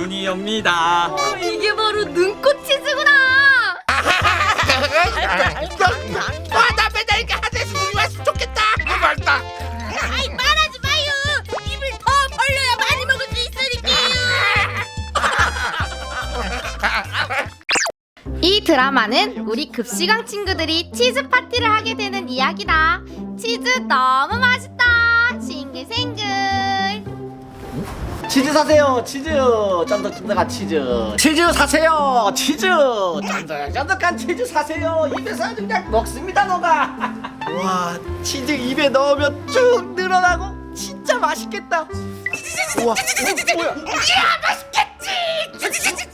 눈이 옵니다. 어, 이게 바로 눈꽃 치즈구나. 와나 맨날 이렇게 하늘에서 눈이 왔으면 좋겠다 너무 맛있다 아이 말하지 마요. 입을 더 벌려야 많이 먹을 수 있으니까요. 이 드라마는 우리 급식왕 친구들이 치즈 파티를 하게 되는 이야기다. 치즈 너무 맛있다. 싱글싱글. 치즈 사세요 치즈. 쫀득쫀득한 치즈. 치즈 사세요 치즈. 쫀득쫀득한 치즈 사세요. 입에서 그냥 먹습니다 너가. 와 치즈 입에 넣으면 쭉 늘어나고 진짜 맛있겠다. 우와 어, 뭐야? 이야 맛있겠지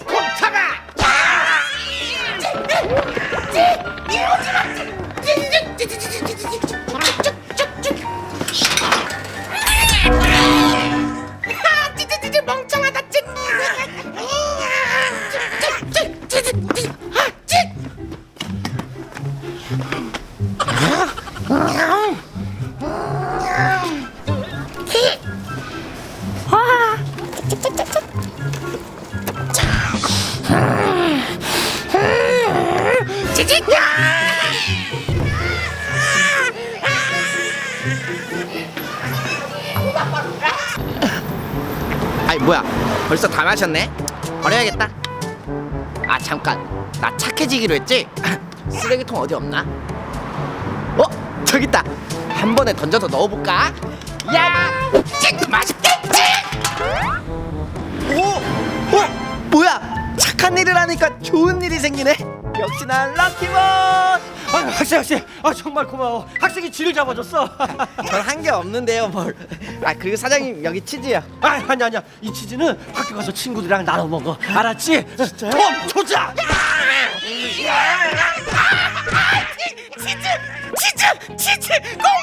아이 뭐야. 벌써 다 마셨네? 버려야겠다. 아 잠깐. 나 착해지기로 했지? 쓰레기통 어디 없나? 어? 저기 있다. 한 번에 던져서 넣어볼까? 야 역시 난 럭키본. 아, 학생 학생. 아 정말 고마워. 학생이 쥐를 잡아줬어. 전 한 게 없는데요, 뭘? 아 그리고 사장님 여기 치즈요. 아 아니 아니야. 이 치즈는 학교 가서 친구들이랑 나눠 먹어. 알았지? 진짜요? 톰 조자! 치즈! 치즈! 꼭 먹고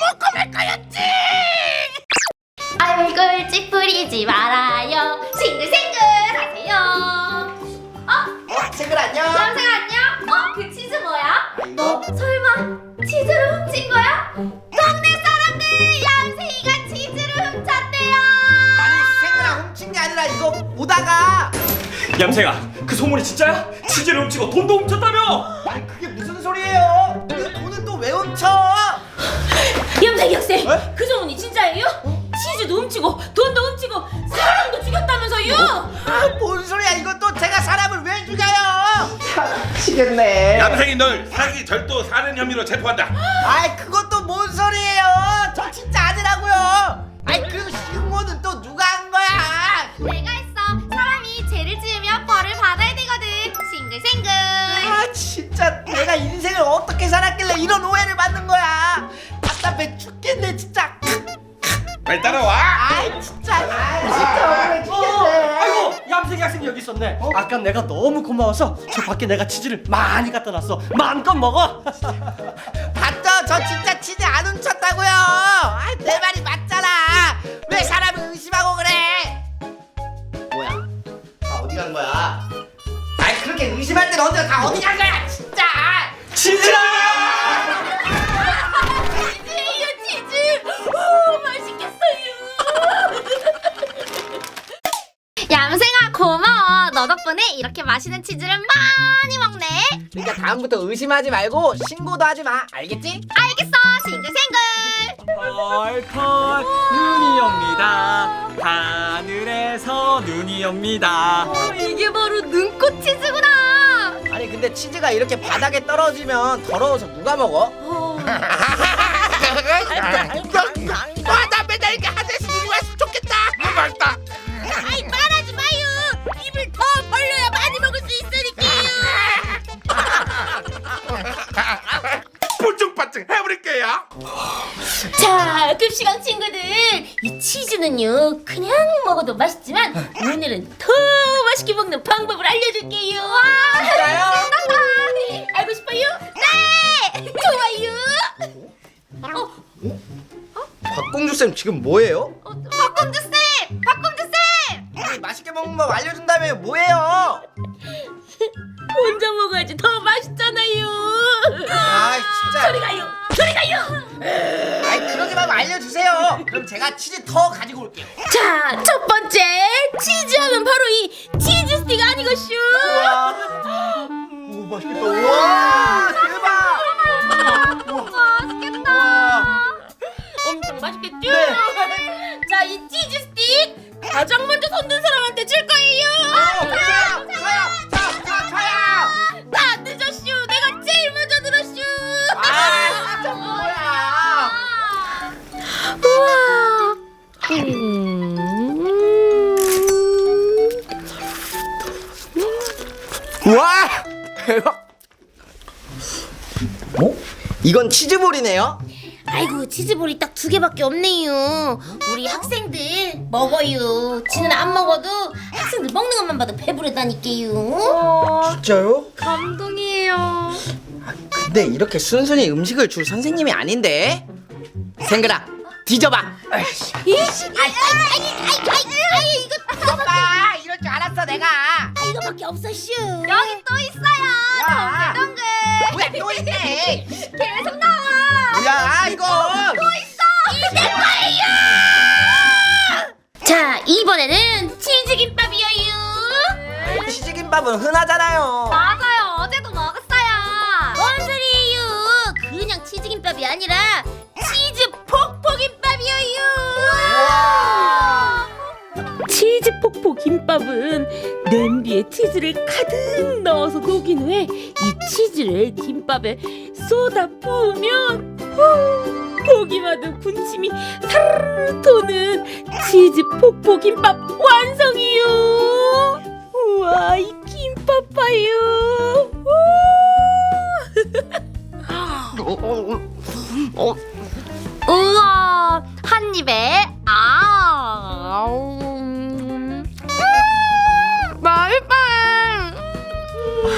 얌생아, 그 소문이 진짜야? 치즈를 훔치고 돈도 훔쳤다며? 아니 그게 무슨 소리예요? 그 돈은 또 왜 훔쳐? 염색이 학생 그 소문이 진짜예요? 치즈도 훔치고 돈도 훔치고 사람도 죽였다면서요? 아, 뭔 소리야? 이것도 제가 사람을 왜 죽여요? 미치겠네. 얌생이 널 사기 절도 살인 혐의로 체포한다 아이 그것도 뭔 소리 어떻게 살았길래 이런 오해를 받는 거야? 답답해 죽겠네 진짜. 빨리 따라와 아이 진짜. 아이 진짜 억울해 어, 죽겠네. 아이고 얌생이 학생이 여기 있었네 아까 내가 너무 고마워서 저 밖에 내가 치즈를 많이 갖다 놨어 마음껏 먹어 봤죠? 저 진짜 치즈 안 훔쳤다고요. 아이 내 말이 맞잖아. 왜 사람을 의심하고 그래? 뭐야? 다 어디 간 거야? 아이 그렇게 의심할 때는 언제 다 어디 간 거야 진짜. 치즈라 치즈예요 치즈 오 맛있겠어요 얌생아 고마워. 너 덕분에 이렇게 맛있는 치즈를 많이 먹네. 그러니까 다음부터 의심하지 말고 신고도 하지 마. 알겠지? 알겠어. 싱글싱글. 펄펄 눈이 옵니다. 하늘에서 눈이 옵니다. 어, 이게 바로 눈꽃 치즈구나. 근데 치즈가 이렇게 바닥에 떨어지면 더러워서 누가 먹어? 와나 맨날 이렇게 하늘에서 눈이 왔으면 좋겠다 너무 맛있다. 아이 말하지 마요. 입을 더 벌려야 많이 먹을 수 있으니까요. 불증빠증 해버릴게요. 자 급식왕 친구들 이 치즈는요 그냥 먹어도 맛있지만 오늘은 더 맛있게 먹는 방법을 알려줄게요 진짜요? 알고 싶어요? 네 좋아요 박공주 쌤 지금 뭐예요? 어, 박공주 쌤. 박공주 쌤. 아니, 맛있게 먹는 법 알려준다며 뭐예요? 혼자 제가 치즈 더 가지고 올게요. 자, 첫 번째 치즈하면 바로 이 치즈 스틱 아니겠슈? 오 맛있겠다. 우와 이건 치즈볼이네요. 아이고 치즈볼이 딱 두 개밖에 없네요. 우리 학생들 먹어요. 지는 안 먹어도 학생들 먹는 것만 봐도 배부르다니까요. 진짜요? 감동이에요. 근데 이렇게 순순히 음식을 줄 선생님이 아닌데. 생그라 뒤져봐. 아이씨. 이? 아이 아이 아이 아이 아이 이거 오빠 이럴 줄 알았어 내가. 아 이거밖에 없었슈. 여기 또 있어요. 야. 동글동글. 또 있네. 계속 나와. 뭐야 이거. 이제 거예요. 자 이번에는 치즈 김밥이에요. 치즈김밥은 흔하잖아요. 어제도 폭포 김밥은 냄비에 치즈를 가득 넣어서 녹인 후에 이 치즈를 김밥에 쏟아 부으면 후, 보기마다 군침이 사르르 도는 치즈 폭포 김밥 완성이요. 우와 이 김밥 봐요. 우. 우와. 한 입에 아. 음. 맛있다.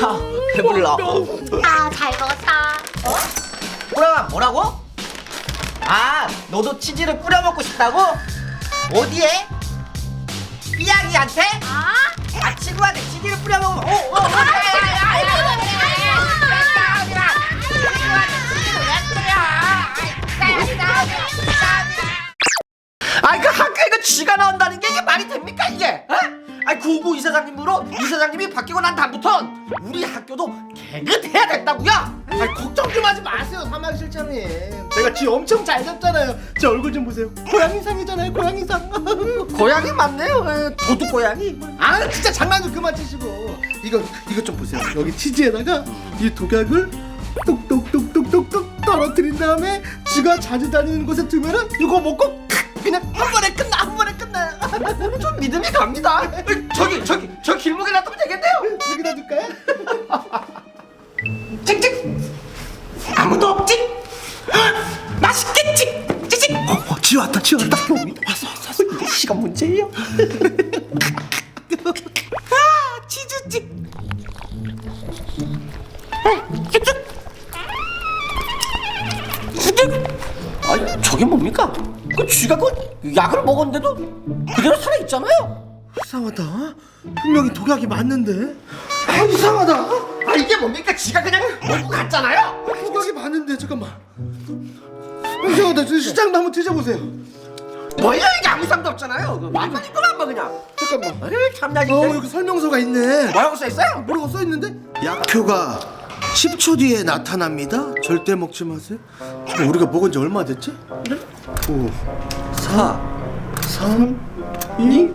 아, 배불러. 아, 잘 먹었다. 뭐야 뭐라고? 아 너도 치즈를 뿌려 먹고 싶다고? 어디에? 삐약이한테? 아? 아 친구한테 치즈를 뿌려 먹으면 오, 오, 오, 아이 그 학교에 그 쥐가 나온다는 게 이게 말이 됩 이사장님이 바뀌고 난 다음부턴 우리 학교도 개긋해야 된다고요? 아이 걱정 좀 하지 마세요 사망실장님. 제가 쥐 엄청 잘 잡잖아요. 제 얼굴 좀 보세요. 고양이상이잖아요 고양이상. 고양이 맞네요. 에, 도둑 고양이? 아 진짜 장난 좀 그만 치시고. 이거 이거 좀 보세요. 여기 치즈에다가 이 독약을 똑똑똑똑똑똑 떨어뜨린 다음에 쥐가 자주 다니는 곳에 두면은 이거 먹고 그냥 한 번에 끝나요 좀 믿음이 갑니다. 에, 저기 저기 저 길목에 놔두면 되겠네요. 여기다 둘까요? 찍찍 아무도 없지? 맛있겠지? 찍찍 어, 어, 쥐 왔다 쥐 왔다. 왔어 왔어 왔어 시간 문제예요. 아 치즈찍 아니 저게 뭡니까? 그 쥐가 그 약을 먹었는데도 그대로 살아 있잖아요. 이상하다 분명히 독약이 맞는데 아 이상하다 아 이게 뭡니까? 쥐가 그냥 먹고 갔잖아요. 독약이 맞는데 잠깐만 이상하다 저 시장도 한번 드셔보세요 뭐야 이게 아무 상도 없잖아요. 그 맛만 있구나 한번 그냥. 잠깐만 참나 어 진짜. 여기 설명서가 있네 뭐라고 써 있어요? 뭐라고 써 있는데? 약효가 10초 뒤에 나타납니다 절대 먹지 마세요 잠깐 우리가 먹은 지 얼마 됐지? 5 4 3 2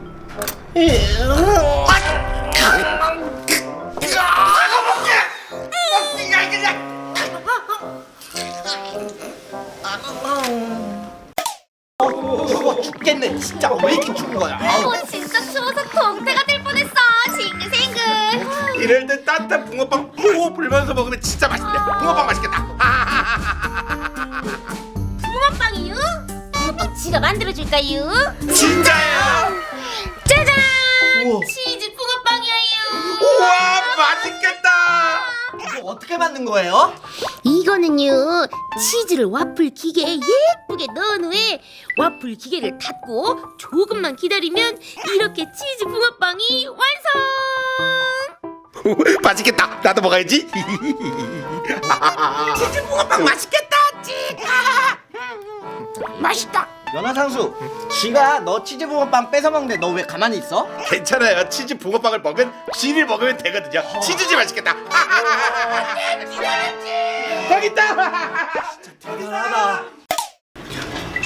죽어 죽겠네. 진짜 왜 이렇게 죽은 거야? 어, 진짜 추워서 동태가 될 뻔했어. 싱글싱글. 이럴 때 따뜻한 붕어빵 호호 불면서 먹으면 진짜 맛있네. 붕어빵 맛있겠다. 지가 만들어줄까요? 진짜예요? 짜잔! 우와. 치즈 붕어빵이에요. 우와 맛있겠다. 이거 어떻게 만든 거예요? 이거는요 치즈를 와플 기계에 예쁘게 넣은 후에 와플 기계를 닫고 조금만 기다리면 이렇게 치즈 붕어빵이 완성! 맛있겠다. 나도 먹어야지. 치즈 붕어빵 맛있겠다. 찍. 맛있다. 연하상수 지가 너 치즈 붕어빵 뺏어 먹는데 너 왜 가만히 있어? 괜찮아요. 치즈 붕어빵을 먹은 쥐를 먹으면 되거든요. 치즈지 맛있겠다. 거기 있다. 대단하다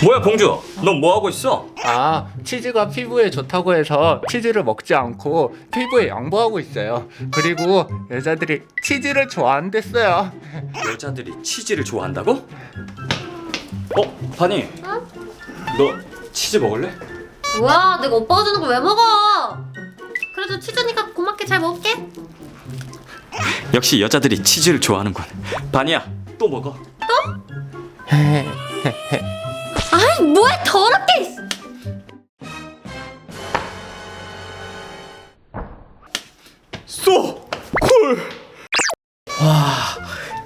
뭐야 봉주 넌 뭐 하고 있어? 아, 치즈가 피부에 좋다고 해서 치즈를 먹지 않고 피부에 양보하고 있어요. 그리고 여자들이 치즈를 좋아한댔어요. 여자들이 치즈를 좋아한다고? 어? 바니. 너 치즈 먹을래? 뭐야? 내가 오빠가 주는 거왜 먹어? 그래도 치즈니까 고맙게 잘 먹을게. 역시 여자들이 치즈를 좋아하는군. 바니야 또 먹어. 아이 뭐야? 더럽게! 쏘! 콜!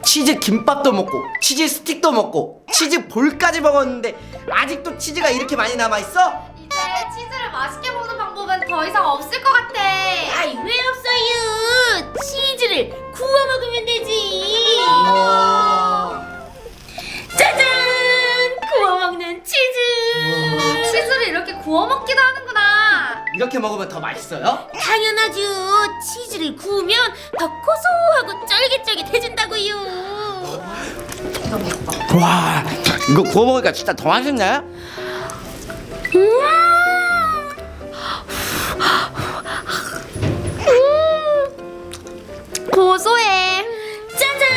치즈 김밥도 먹고 치즈 스틱도 먹고 치즈 볼까지 먹었는데 아직도 치즈가 이렇게 많이 남아있어? 이제 치즈를 맛있게 먹는 방법은 더 이상 없을 것 같아 아이 왜 없어요? 치즈를 구워 먹으면 되지. 짜잔! 구워 먹는 치즈. 치즈를 이렇게 구워 먹기도 하는구나 이렇게 먹으면 더 맛있어요? 당연하죠. 치즈를 구우면 더 와 이거 구워 먹으니까 진짜 더 맛있네 고소해 짜잔!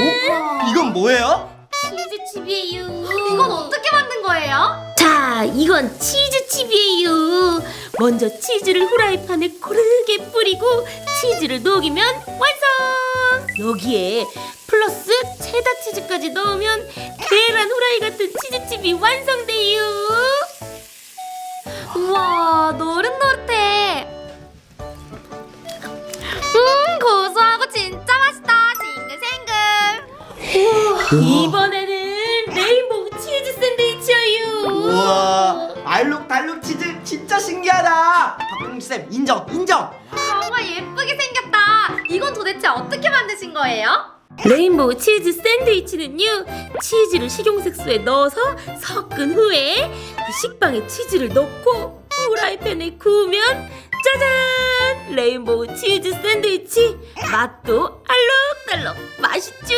오? 이건 뭐예요? 치즈칩이에요. 이건 어떻게 만든 거예요? 자, 이건 치즈칩이에요. 먼저 치즈를 후라이팬에 고르게 뿌리고 치즈를 녹이면 완성! 여기에 플러스 체다 치즈까지 넣으면 계란 후라이 같은 치즈칩이 완성돼요. 우와 노릇노릇해. 음 고소하고 진짜 맛있다. 싱글싱글. 이번에는 레인보우 치즈 샌드위치예요. 우와. 알록달록 치즈 진짜 신기하다. 박공주 쌤 인정 인정. 정말 예쁘게 생겼다. 이건 도대체 어떻게 만드신 거예요? 레인보우 치즈 샌드위치는요 치즈를 식용색소에 넣어서 섞은 후에 그 식빵에 치즈를 넣고 후라이팬에 구우면 짜잔! 레인보우 치즈 샌드위치 맛도 알록달록 맛있죠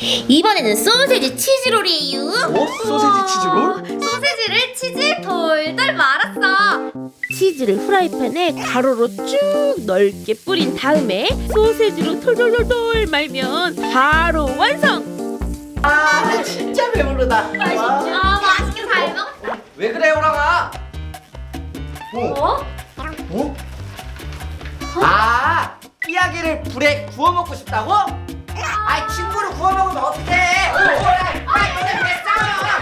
이번에는 소세지 치즈롤이에요 오 소세지 치즈롤? 소세지를 치즈에 돌돌 말았어 치즈를 후라이팬에 가로로 쭉 넓게 뿌린 다음에 소세지로 털털털털 말면 바로 완성 아 진짜 배부르다 맛있죠? 아 맛있게 잘 먹었다 왜 그래 호랑아 어? 어? 아 삐약이를 불에 구워 먹고 싶다고? 아이 친구를 구워 먹으면 어때? 오라, 아 너네 왜 싸워?